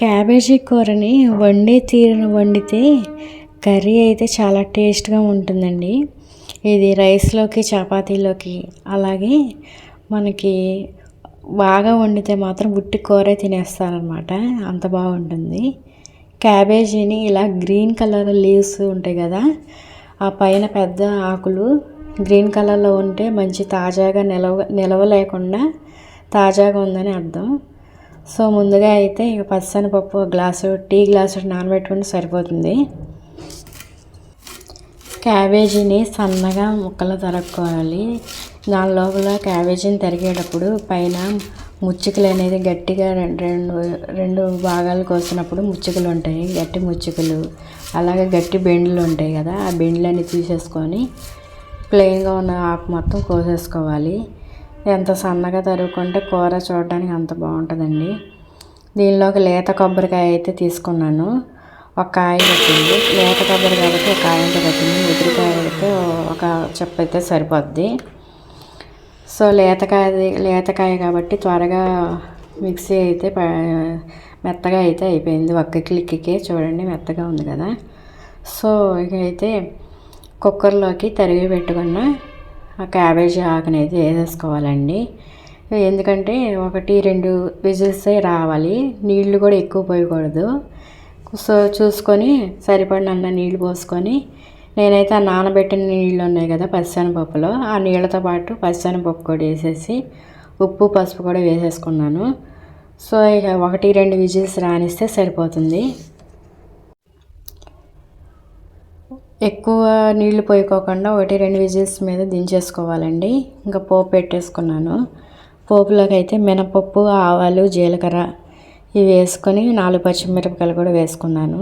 Cabbage కూరని వండే తీరును వండితే కర్రీ అయితే చాలా టేస్ట్గా ఉంటుందండి. ఇది రైస్లోకి చపాతీలోకి అలాగే మనకి బాగా వండితే మాత్రం ఉట్టి కూరే తినేస్తారనమాట అంత బాగుంటుంది. క్యాబేజీని ఇలా గ్రీన్ కలర్ లీవ్స్ ఉంటాయి కదా ఆ పైన పెద్ద ఆకులు గ్రీన్ కలర్లో ఉంటే మంచి తాజాగా నిలవ నిలవ లేకుండా తాజాగా ఉందని అర్థం. సో ముందుగా అయితే ఇక పచ్చనిపప్పు ఒక గ్లాసు టీ గ్లాసు నానబెట్టుకుంటే సరిపోతుంది. క్యాబేజీని సన్నగా ముక్కలు తరుక్కోవాలి. దాని లోపల క్యాబేజీని తరిగేటప్పుడు పైన ముచ్చుకలు అనేది గట్టిగా రెండు రెండు రెండు భాగాలు కోసినప్పుడు ముచ్చుకలు ఉంటాయి. గట్టి ముచ్చుకలు అలాగే గట్టి బెండ్లు ఉంటాయి కదా ఆ బెండ్లన్నీ తీసేసుకొని ప్లెయిన్గా ఉన్న ఆకు మొత్తం కోసేసుకోవాలి. ఎంత సన్నగా తరుగుకుంటే కూర చూడడానికి అంత బాగుంటుందండి. దీనిలోకి లేత కొబ్బరికాయ అయితే తీసుకున్నాను. ఒక కాయ పెట్టింది. లేత కొబ్బరి కాబట్టి ఒక కాయ అంతా పట్టింది. ఉసిరికాయ అయితే ఒక చెప్ప అయితే సరిపోద్ది. సో లేతకాయ లేతకాయ కాబట్టి త్వరగా మిక్సీ అయితే మెత్తగా అయితే అయిపోయింది. ఒక్క క్లిక్కే చూడండి మెత్తగా ఉంది కదా. సో ఇక అయితే కుక్కర్లోకి తరిగి పెట్టుకున్న ఆ క్యాబేజీ ఆకునైతే వేసేసుకోవాలండి. ఎందుకంటే ఒకటి రెండు విజిల్సే రావాలి. నీళ్ళు కూడా ఎక్కువ పోయకూడదు. సో చూసుకొని సరిపడినంత నీళ్ళు పోసుకొని నేనైతే ఆ నానబెట్టిన నీళ్ళు ఉన్నాయి కదా పచ్చనిపప్పులో ఆ నీళ్ళతో పాటు పచ్చనిపప్పు కూడా వేసేసి ఉప్పు పసుపు కూడా వేసేసుకున్నాను. సో ఇక ఒకటి రెండు విజిల్స్ రానిస్తే సరిపోతుంది. ఎక్కువ నీళ్ళు పోయికోకుండా ఒకటి రెండు విజిల్స్ మీద దించేసుకోవాలండి. ఇంకా పోపు పెట్టేసుకున్నాను. పోపులోకి అయితే మినపప్పు ఆవాలు జీలకర్ర ఇవి వేసుకొని నాలుగు పచ్చిమిరపకాయలు కూడా వేసుకున్నాను.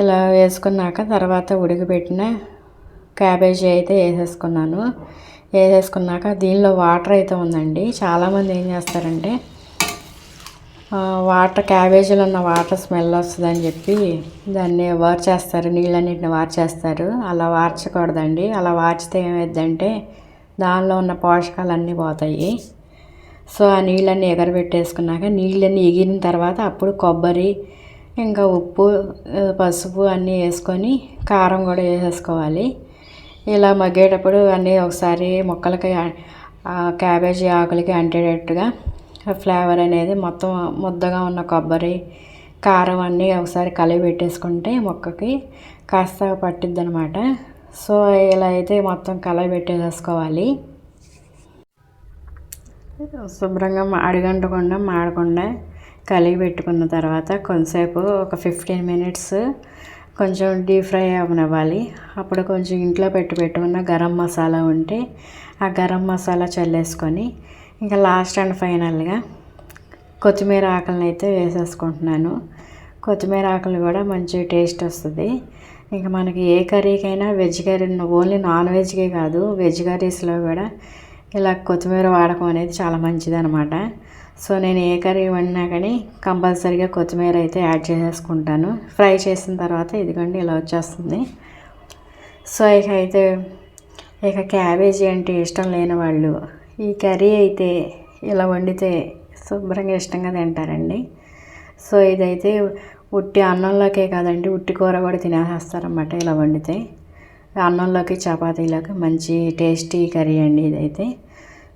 ఇలా వేసుకున్నాక తర్వాత ఉడకబెట్టిన క్యాబేజీ అయితే వేసేసుకున్నాను. వేసేసుకున్నాక దీనిలో వాటర్ అయితే ఉందండి. చాలామంది ఏం చేస్తారంటే వాటర్ క్యాబేజీలో ఉన్న వాటర్ స్మెల్ వస్తుందని చెప్పి దాన్ని వార్చేస్తారు నీళ్ళన్నింటిని వార్చేస్తారు. అలా వార్చకూడదండి. అలా వార్చితే ఏమైందంటే దానిలో ఉన్న పోషకాలు అన్నీ పోతాయి. సో ఆ నీళ్ళన్నీ ఎగరబెట్టేసుకున్నాక నీళ్ళన్నీ ఎగిరిన తర్వాత అప్పుడు కొబ్బరి ఇంకా ఉప్పు పసుపు అన్నీ వేసుకొని కారం కూడా వేసేసుకోవాలి. ఇలా మగ్గేటప్పుడు అన్నీ ఒకసారి మొక్కలకి క్యాబేజీ ఆకులకి అంటేటట్టుగా ఫ్లేవర్ అనేది మొత్తం ముద్దగా ఉన్న కొబ్బరి కారం అన్నీ ఒకసారి కలిపి పెట్టేసుకుంటే మొక్కకి కాస్త పట్టిద్ది అనమాట సో ఇలా అయితే మొత్తం కలయి పెట్టేసేసుకోవాలి. శుభ్రంగా అడిగంటకుండా మాడకుండా కలిగి పెట్టుకున్న తర్వాత కొంతసేపు ఒక ఫిఫ్టీన్ మినిట్స్ కొంచెం డీప్ ఫ్రై అవనివ్వాలి. అప్పుడు కొంచెం ఇంట్లో పెట్టి పెట్టుకున్న గరం మసాలా ఉంటే ఆ గరం మసాలా చల్లేసుకొని ఇంకా లాస్ట్ అండ్ ఫైనల్గా కొత్తిమీర ఆకులను అయితే వేసేసుకుంటున్నాను. కొత్తిమీర ఆకులు కూడా మంచి టేస్ట్ వస్తుంది. ఇంకా మనకి ఏ కర్రీకైనా వెజ్ కర్రీ ఓన్లీ నాన్ వెజ్కే కాదు వెజ్ కర్రీస్లో కూడా ఇలా కొత్తిమీర వాడకం అనేది చాలా మంచిది అనమాట సో నేను ఏ కర్రీ వండినా కానీ కంపల్సరీగా కొత్తిమీర అయితే యాడ్ చేసేసుకుంటాను. ఫ్రై చేసిన తర్వాత ఇదిగోండి ఇలా వచ్చేస్తుంది. సో ఇక అయితే ఇక క్యాబేజీ అంటే ఇష్టం లేని వాళ్ళు ఈ కర్రీ అయితే ఇలా వండితే శుభ్రంగా ఇష్టంగా తింటారండి. సో ఇదైతే ఉట్టి అన్నంలోకే కాదండి ఉట్టి కూర కూడా తినేసేస్తారన్నమాట ఇలా వండితే. అన్నంలోకి చపాతీలోకి మంచి టేస్టీ కర్రీ అండి ఇదైతే.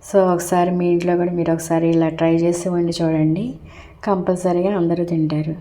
సో ఒకసారి మీ ఇంట్లో కూడా మీరు ఒకసారి ఇలా ట్రై చేసి వండి చూడండి. కంపల్సరీగా అందరూ తింటారు.